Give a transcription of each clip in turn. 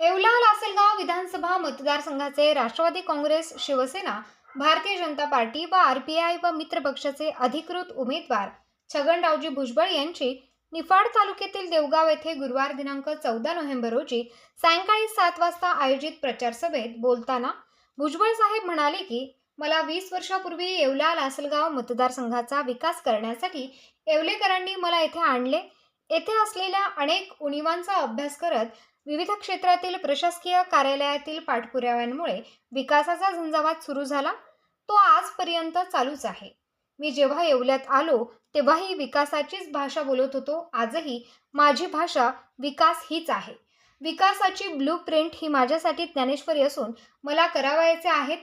येवला लासलगाव विधानसभा मतदारसंघाचे राष्ट्रवादी काँग्रेस शिवसेना भारतीय जनता पार्टी व R P I व मित्र पक्षाचे अधिकृत उमेदवार छगनरावजी भुजबळ यांची निफाड तालुक्यातील देवगाव येथे गुरुवार दिनांक चौदा नोव्हेंबर रोजी सायंकाळी सात वाजता आयोजित प्रचार सभेत बोलताना भुजबळ साहेब म्हणाले की मला वीस वर्षापूर्वी येवला लासलगाव मतदारसंघाचा विकास करण्यासाठी येवलेकरांनी मला येथे आणले. येथे असलेल्या अनेक उणीवांचा अभ्यास करत विविध क्षेत्रातील प्रशासकीय कार्यालयातील पाठपुराव्यांमुळे विकासाचा झंझावात सुरू झाला. तो आजपर्यंत चालूच आहे. मी जेव्हा येवल्यात आलो तेव्हाही विकासाचीच भाषा बोलत होतो. आजही माझी भाषा विकास हीच आहे. विकासाची ब्लू प्रिंट ही माझ्यासाठी ज्ञानेश्वरी असून मला करावायचे आहेत.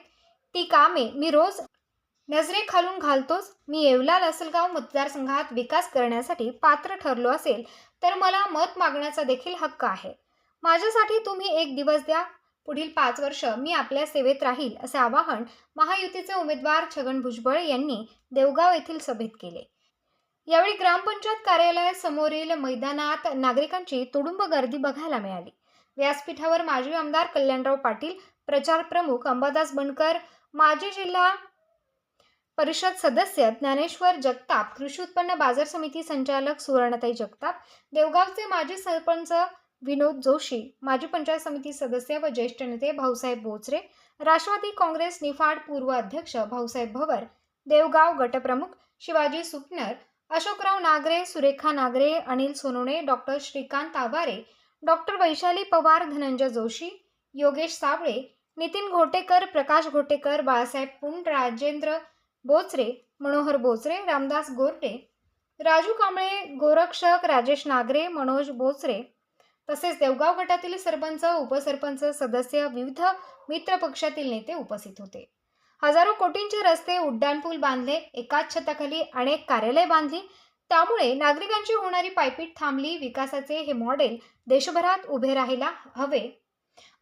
ती कामे मी रोज नजरेखालून घालतोच. मी येवला लासलगाव मतदारसंघात विकास करण्यासाठी पात्र ठरलो असेल तर मला मत मागण्याचा देखील हक्क आहे. माझ्यासाठी तुम्ही एक दिवस द्या. पुढील पाच वर्ष मी आपल्या सेवेत राहील असे आवाहन महायुतीचे उमेदवार छगन भुजबळ यांनी देवगाव येथील सभेत केले. यावेळी ग्रामपंचायत कार्यालयासमोरील मैदानात नागरिकांची तुडुंब गर्दी बघायला मिळाली. व्यासपीठावर माजी आमदार कल्याणराव पाटील प्रचार प्रमुख अंबादास बनकर माजी जिल्हा परिषद सदस्य ज्ञानेश्वर जगताप कृषी उत्पन्न बाजार समिती संचालक सुवर्णताई जगताप देवगावचे माजी सरपंच विनोद जोशी माजी पंचायत समिती सदस्य व ज्येष्ठ नेते भाऊसाहेब बोचरे राष्ट्रवादी काँग्रेस निफाड पूर्व अध्यक्ष भाऊसाहेब भवर देवगाव गटप्रमुख शिवाजी सुपनर अशोकराव नागरे सुरेखा नागरे अनिल सोनोणे डॉक्टर श्रीकांत आवारे डॉक्टर वैशाली पवार धनंजय जोशी योगेश साबळे नितीन घोटेकर प्रकाश घोटेकर बाळासाहेब पुंड राजेंद्र बोचरे मनोहर बोचरे रामदास गोरटे राजू कांबळे गोरक्षक राजेश नागरे मनोज बोचरे तसेच देवगाव गटातील सरपंच उपसरपंच सदस्य विविध मित्रपक्षातील नेते उपस्थित होते. हजारो कोटींचे रस्ते उड्डाणपूल बांधले एकाच छताखाली अनेक कार्यालय बांधली. त्यामुळे नागरिकांची होणारी पायपीट थांबली विकासाचे हे मॉडेल देशभरात उभे राहायला हवे.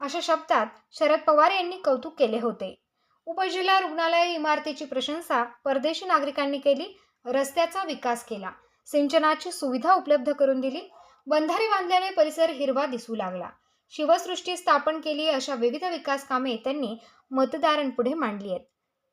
अशा शब्दात शरद पवार यांनी कौतुक केले होते. उपजिल्हा रुग्णालय इमारतीची प्रशंसा परदेशी नागरिकांनी केली रस्त्याचा विकास केला. सिंचनाची सुविधा उपलब्ध करून दिली बंधारे बांधल्याने परिसर हिरवा दिसू लागला. शिवसृष्टी स्थापन केली अशा विविध विकास कामे त्यांनी मतदारांपुढे मांडली आहेत.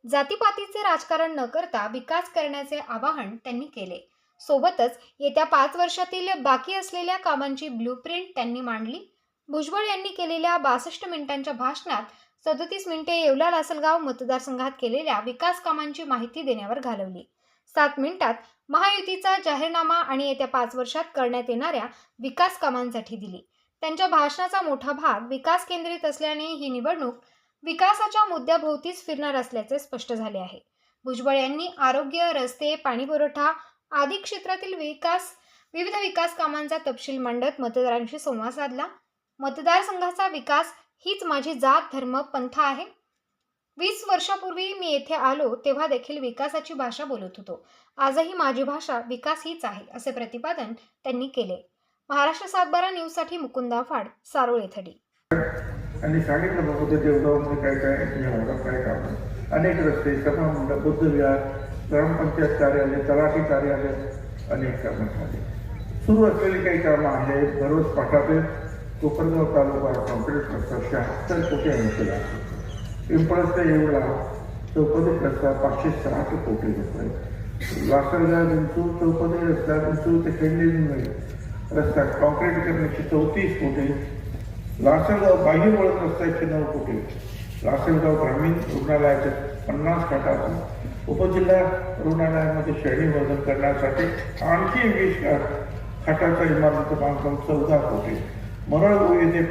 जातीपातीचे राजकारण न करता विकास करण्याचे आवाहन त्यांनी केले. सोबतच येत्या पाच वर्षातील बाकी असलेल्या कामांची ब्लूप्रिंट त्यांनी मांडली. भुजबळ यांनी केलेल्या बासष्ट मिनिटांच्या भाषणात सदतीस मिनिटे येवला लासलगाव मतदारसंघात केलेल्या विकास कामांची माहिती देण्यावर घालवली. सात मिनिटात महायुतीचा जाहीरनामा आणि येत्या पाच वर्षात करण्यात येणाऱ्या विकास कामांसाठी दिली. त्यांच्या भाषणाचा मोठा भाग विकास केंद्रित असल्याने ही निवडणूक विकासाच्या मुद्द्याभोवतीच फिरणार असल्याचे स्पष्ट झाले आहे. भुजबळ यांनी आरोग्य रस्ते पाणीपुरवठा आदी क्षेत्रातील विकास विविध विकास कामांचा तपशील मांडत मतदारांशी संवाद साधला. मतदारसंघाचा विकास हीच माझी जात धर्म पंथ आहे. वीस वर्षापूर्वी मी येथे आलो तेव्हा देखील विकासाची भाषा बोलत होतो. आजही माझी भाषा विकास हीच आहे असे प्रतिपादन त्यांनी केले. महाराष्ट्र सातबारा न्यूजसाठी मुकुंदा फाड सारोळ थडी आणि सांगितलं बाबा ते देवगावमध्ये काय काय काय काम अनेक रस्ते सभा मंडळ बुद्ध विहार ग्रामपंचायत कार्यालय तलाठी कार्यालय अनेक कामं झाली. सुरू असलेली काही कामं आहेत. दररोज पाठापेत कोपरगाव तालुका कॉन्क्रीट शहात्तर कोटी ऐंशी लाख पिंपळस ते चौपदी रस्ता पाचशे सहाशे कोटी रुपये. लासलगाव विंचूर चौपदी रस्ता विंचूर ते खेळलेली रस्ता कॉन्क्रीट करण्याची चौतीस कोटी. लासलगाव बाह्य वळण रस्ता नऊ कोटी. लासलगाव ग्रामीण रुग्णालयाचे पन्नास खाटा उपजिल्हा रुग्णालयामध्ये श्रेणीवर्धन करण्यासाठी आणखी वीस खाटाच्या इमारतीचं बांधकाम चौदा कोटी. मरळ येथे